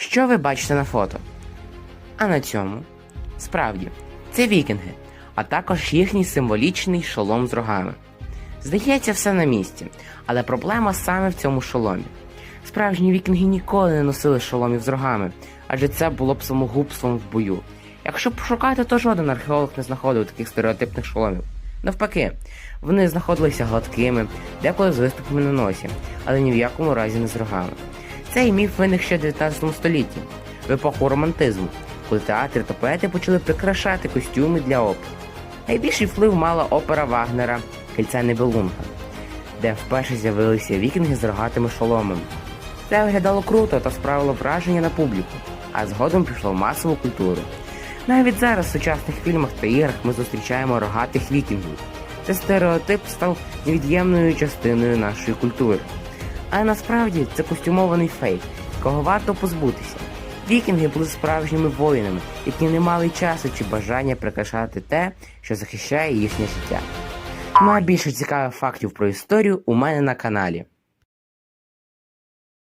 Що ви бачите на фото? А на цьому? Справді, це вікінги, а також їхній символічний шолом з рогами. Здається, все на місці, але проблема саме в цьому шоломі. Справжні вікінги ніколи не носили шоломів з рогами, адже це було б самогубством в бою. Якщо пошукати, то жоден археолог не знаходив таких стереотипних шоломів. Навпаки, вони знаходилися гладкими, деколи з виступами на носі, але ні в якому разі не з рогами. Цей міф виник ще в 19 столітті, в епоху романтизму, коли театри та поети почали прикрашати костюми для опер. Найбільший вплив мала опера Вагнера Кільця Небелунга, де вперше з'явилися вікінги з рогатими шоломами. Це виглядало круто та справило враження на публіку, а згодом пішло в масову культуру. Навіть зараз в сучасних фільмах та іграх ми зустрічаємо рогатих вікінгів. Цей стереотип став невід'ємною частиною нашої культури. Але насправді це костюмований фейк, якого варто позбутися. Вікінги були справжніми воїнами, які не мали часу чи бажання прикрашати те, що захищає їхнє життя. Ну а більше цікавих фактів про історію у мене на каналі.